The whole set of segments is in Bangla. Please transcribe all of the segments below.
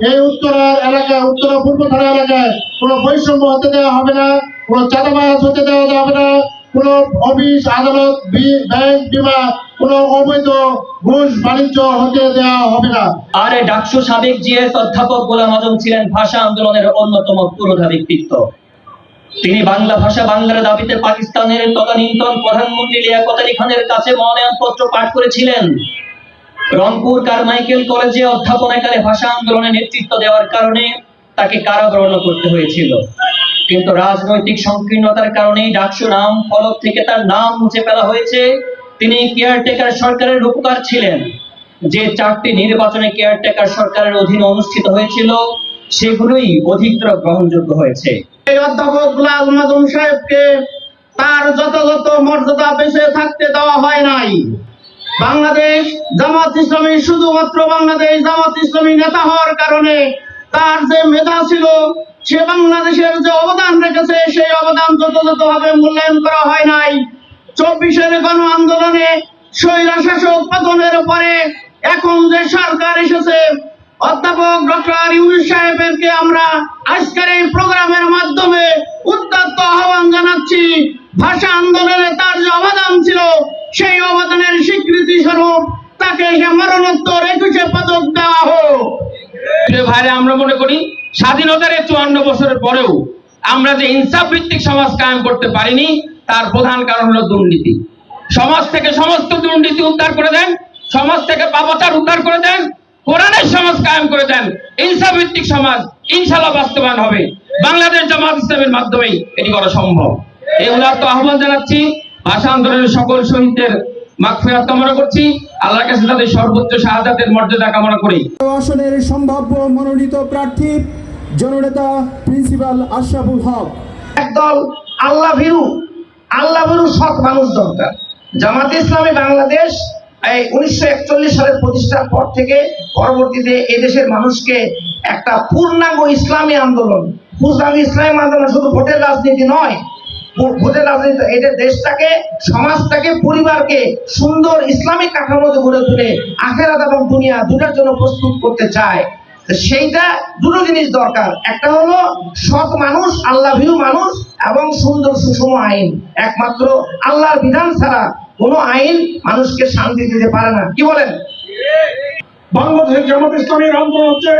এই উত্তরা এলাকায় উত্তরা পূর্ব থানা এলাকায় কোনো বৈষম্য হতে দেওয়া হবে না, কোনো চাঁদাবাজ হতে দেওয়া যাবে না, কোনো অফিস, আদালত ব্যাংক বিমা কোনো অবৈধ ঘুষ, বাণিজ্য হতে দেওয়া হবে না। আর ডাকসু সাবেক জিএস অধ্যাপক গোলাম আজম ছিলেন ভাষা আন্দোলনের অন্যতম পুরোধা ব্যক্তিত্ব তিনি বাংলা ভাষা বাংলার দাবিতে পাকিস্তানের তদানীন্তন প্রধানমন্ত্রী লিয়াকত আলী খানের কাছে মনোনয়নপত্র পাঠ করেছিলেন। রংপুর কারমাইকেল কলেজে অধ্যাপনাকালে ভাষা আন্দোলনে নেতৃত্ব দেওয়ার কারণে তাকে কারাবরণ করতে হয়েছিল। কিন্তু রাজনৈতিক সংকীর্ণতার কারণেই ডাকসু নাম ফলক থেকে তার নাম মুছে ফেলা হয়েছে। তিনি কেয়ারটেকার সরকারের রূপকার ছিলেন। যে চারটি নির্বাচনে কেয়ারটেকার সরকারের অধীনে অনুষ্ঠিত হয়েছিল, সেগুলোই অধিকতর গ্রহণযোগ্য হয়েছে। অধ্যাপক গুলাম আজম সাহেবকে তার যথাযথ মর্যাদা বেঁচে থাকতে দেওয়া হয় নাই। বাংলাদেশ জামাত ইসলামী শুধুমাত্র বাংলাদেশ জামাত ইসলামী নেতা হওয়ার কারণে তার যে মেধা ছিল, সে বাংলাদেশের যে অবদান রেখেছে, সেই অবদান যথাযথভাবে মূল্যায়ন করা হয় নাই। চব্বিশের গণ আন্দোলনে স্বৈরা শাসক পতনের পরে এখন যে সরকার এসেছে, অধ্যাপক ডক্টর ইউনুস সাহেবেরকে আমরা আজকের এই প্রোগ্রামের মাধ্যমে উত্তপ্ত আহ্বান জানাচ্ছি। ভাষা আন্দোলনে তার যে অবদান ছিল সেই অবদানের স্বীকৃতি স্বরূপ তাকে সে মরণোত্তর একুশে পদক দেওয়া হোক। ভাইরা, আমরা মনে করি স্বাধীনতার চুয়ান্ন বছরের পরেও আমরা যে ইনসাফ ভিত্তিক সমাজ কায়েম করতে পারিনি, তার প্রধান কারণ হলো দুর্নীতি। সমাজ থেকে সমস্ত দুর্নীতি উদ্ধার করে দেন, সমাজ থেকে পাপাচার উদ্ধার করে দেন, কোরআনের সমাজ কায়েম করে দেন ইনসাফ ভিত্তিক সমাজ ইনশাল্লাহ বাস্তবায়ন হবে। বাংলাদেশ জামাত ইসলামের মাধ্যমেই এটি করা সম্ভব। এই তো আহ্বান জানাচ্ছি ভাষা আন্দোলনের সকল শহীদদের মাগফিরাত কামনা করছি। আল্লাহর কাছে তাদের সর্বোচ্চ শাহাদাতের মর্যাদা কামনা করি। আসনের সম্ভাব্য মনোনীত প্রার্থী জননেতা প্রিন্সিপাল আশরাফুল হক। একদল আল্লাহ ভীরু আল্লাহ ভীরু সৎ মানুষ দরকার। জামাত ইসলামী বাংলাদেশ এই উনিশশো একচল্লিশ সালের প্রতিষ্ঠার পর থেকে পরবর্তীতে এদেশের মানুষকে একটা পূর্ণাঙ্গ ইসলামী আন্দোলন পূর্ণাঙ্গ ইসলামী আন্দোলন শুধু ভোটের রাজনীতি নয় ভোটের দেশটাকে, সমাজটাকে, পরিবারকে সুন্দর ইসলামিক কাঠামোতে গড়ে তুলে আখেরাত এবং দুনিয়া দুটার জন্য প্রস্তুত করতে চায়। সেইটা দুটো জিনিস দরকার। একটা হলো সৎ মানুষ আল্লাহ ভীরু মানুষ এবং সুন্দর সুষম আইন। একমাত্র আল্লাহর বিধান ছাড়া কোনো আইন মানুষকে শান্তি দিতে পারে না। কি বলেন? বাংলাদেশের জামাত ইসলামের আন্দোলন হচ্ছে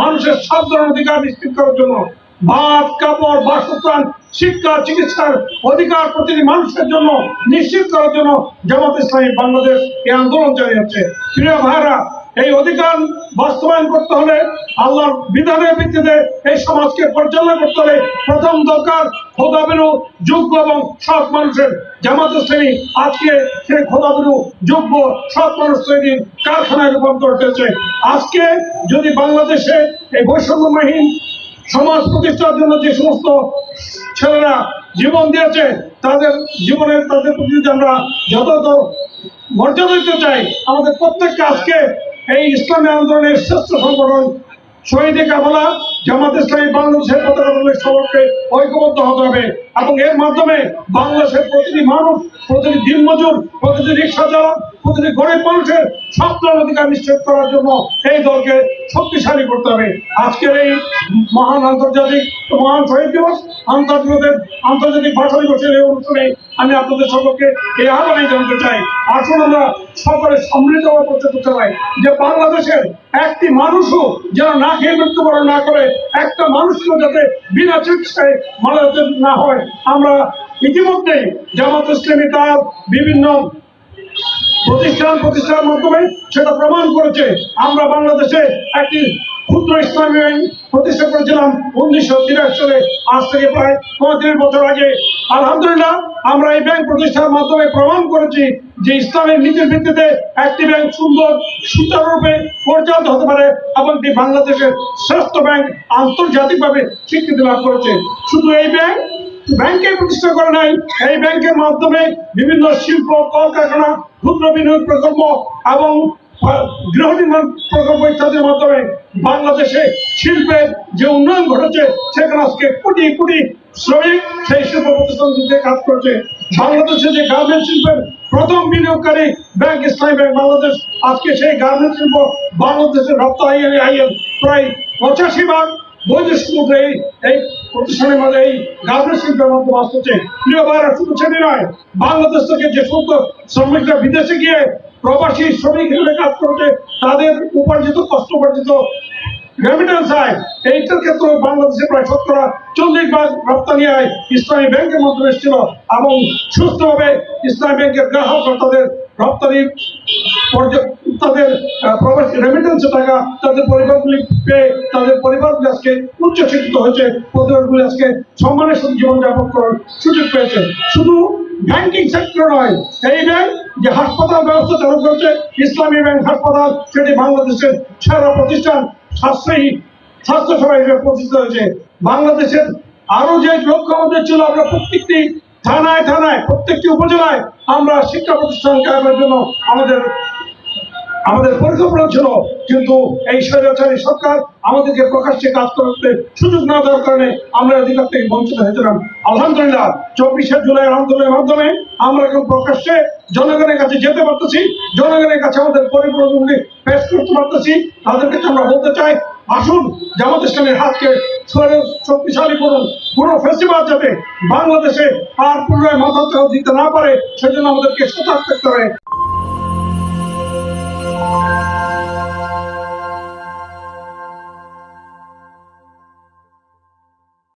মানুষের সাধারণ অধিকার নিশ্চিত করার জন্য। ভাত কাপড়, বাসস্থান শিক্ষা, চিকিৎসার অধিকার প্রতিটি মানুষের জন্য, নিশ্চিত করার জন্য জামাত ইসলামী বাংলাদেশ এই আন্দোলন চালিয়ে যাচ্ছে প্রিয় ভাইরা এই অধিকার বাস্তবায়ন করতে হলে আল্লাহর বিধানের ভিত্তিতে এই সমাজকে পরিচালনা করতে হলে প্রথম দরকার খোদাবেরু যোগ্য এবং সৎ মানুষের জামাত ইসলামী আজকে সেই খোদাবেরু যোগ্য, সৎ মানুষ তৈরির কারখানায় রূপান্তর হয়েছে। আজকে যদি বাংলাদেশে এই বৈষম্যহীন সমাজ প্রতিষ্ঠার জন্য যে সমস্ত ছেলেরা জীবন দিয়েছে, তাদের জীবনের, তাদের প্রতি যদি আমরা যথাযথ মর্যাদা দিতে চাই, আমাদের প্রত্যেককে আজকে এই ইসলামী আন্দোলনের শ্রেষ্ঠ সংগঠন শহীদে কাবলা, জামাত ইসলামী বাংলাদেশের পতাকা দলের সবকে ঐক্যবদ্ধ হতে হবে এবং এর মাধ্যমে বাংলাদেশের প্রতিটি মানুষ, প্রতিটি দিনমজুর, প্রতিটি রিক্সা চালক, প্রতিটি গরিব মানুষের সপ্তাহ অধিকার নিশ্চিত করার জন্য এই দলকে শক্তিশালী করতে হবে। আজকের এই মহান আন্তর্জাতিক মহান শহীদ দিবস আন্তর্জাতিক আন্তর্জাতিক ভাষা দিবসের এই অনুষ্ঠানে আমি আপনাদের সকলকে এই আহ্বানে জানতে চাই। আসুন আমরা সকলে সমৃদ্ধ হওয়ার প্রচেষ্টা চালাই যে বাংলাদেশের একটি মানুষও যেন না খেয়ে মৃত্যুবরণ না করে, একটা মানুষকেও যাতে বিনা চিকিৎসায় মারা না হয়। আমরা ইতিমধ্যে জামাত ইসলামী তার বিভিন্ন প্রতিষ্ঠান প্রতিষ্ঠানের মাধ্যমে সেটা প্রমাণ করেছে। আমরা বাংলাদেশে একটি ক্ষুদ্র ইসলামী প্রতিষ্ঠা করেছিলাম উনিশশো তিরাশি সালে, আজ থেকে প্রায় পঁয়ত্রিশ বছর আগে। আলহামদুলিল্লাহ, আমরা এই ব্যাংক প্রতিষ্ঠার মাধ্যমে প্রমাণ করেছি যে ইসলামের নীতির ভিত্তিতে একটি ব্যাংক সুন্দর, সুচারুরূপে পরিচালিত হতে পারে এবং এটি বাংলাদেশের শ্রেষ্ঠ ব্যাংক আন্তর্জাতিকভাবে স্বীকৃতি লাভ করেছে। শুধু এই ব্যাংক ব্যাংকে প্রতিষ্ঠা করে নাই, এই ব্যাংকের মাধ্যমে বিভিন্ন শিল্প, কলকারখানা, ক্ষুদ্র বিনিয়োগ প্রকল্প এবং গৃহ নির্মাণ প্রকল্প ইত্যাদির মাধ্যমে বাংলাদেশে শিল্পের যে উন্নয়ন ঘটেছে, সেখানে আজকে কোটি কোটি শ্রমিক সেই শিল্প প্রতিষ্ঠানগুলিতে কাজ করছে। বাংলাদেশে যে গার্মেন্ট শিল্পের প্রথম বিনিয়োগকারী ব্যাংক ইসলামী ব্যাংক বাংলাদেশ আজকে সেই গার্মেন্ট শিল্প বাংলাদেশের রপ্তানি আইয়ের প্রায় পঁচাশি ভাগ বৈদেশিক মুদ্রা এই প্রতিষ্ঠানের মধ্যে এই গার্মেন্ট শিল্পের মধ্যে বাস হচ্ছে প্রিয় ভাইরা, শুধু সেটি নয়, বাংলাদেশ থেকে যে সমস্ত শ্রমিকরা বিদেশে গিয়ে প্রবাসী শ্রমিক হিসেবে কাজ করছে তাদের উপার্জিত কষ্ট উপার্জিত রেমিটেন্স আয় এইটার ক্ষেত্রে বাংলাদেশে প্রায় শতকরা চল্লিশ ভাগ রপ্তানি আয় ইসলামী ব্যাংকের মাধ্যমে এসেছিল এবং সুস্থভাবে ইসলামী ব্যাংকের গ্রাহক তাদের রপ্তানি তাদের প্রবাসী রেমিটেন্সের টাকা তাদের পরিবারগুলি পেয়ে তাদের পরিবারগুলি আজকে উচ্চশিক্ষিত হয়েছে। পরিবারগুলি আজকে সম্মানের সাথে জীবনযাপন করার সুযোগ পেয়েছে। শুধু ব্যাংকিং সেক্টর নয়, এই ব্যাংক যে হাসপাতাল ব্যবস্থা চালু করেছে, ইসলামী ব্যাংক হাসপাতাল, সেটি বাংলাদেশের সেরা প্রতিষ্ঠান সাশ্রয়ী স্বাস্থ্যসেবা হিসেবে প্রতিষ্ঠিত হয়েছে। বাংলাদেশের আরও যে লক্ষ্য আমাদের ছিল, আমরা প্রত্যেকটি থানায় থানায়, প্রত্যেকটি উপজেলায় আমরা শিক্ষা প্রতিষ্ঠান কায়েমের জন্য আমাদের আমাদের পরিকল্পনা ছিল, কিন্তু এই স্বৈরাচারী সরকার আমাদেরকে প্রকাশ্যে কাজ করতে সুযোগ না দেওয়ার কারণে আমরা অধিকার থেকে বঞ্চিত হয়েছিলাম। আলহামদুলিল্লাহ, চব্বিশে জুলাই আন্দোলনের মাধ্যমে আমরা এখন প্রকাশ্যে জনগণের কাছে যেতে পারতেছি। জনগণের কাছে আমাদের পরিকল্পনাগুলি পেশ করতে পারতেছি। তাদের কাছে আমরা বলতে চাই আসুন, জামাত ইসলামের হাতকে শক্তিশালী করুন। পুরো ফেস্টিভাল যাতে বাংলাদেশে আর পুনরায় মাথা দিতে না পারে, সেজন্য আমাদেরকে সতর্ক থাকতে হবে।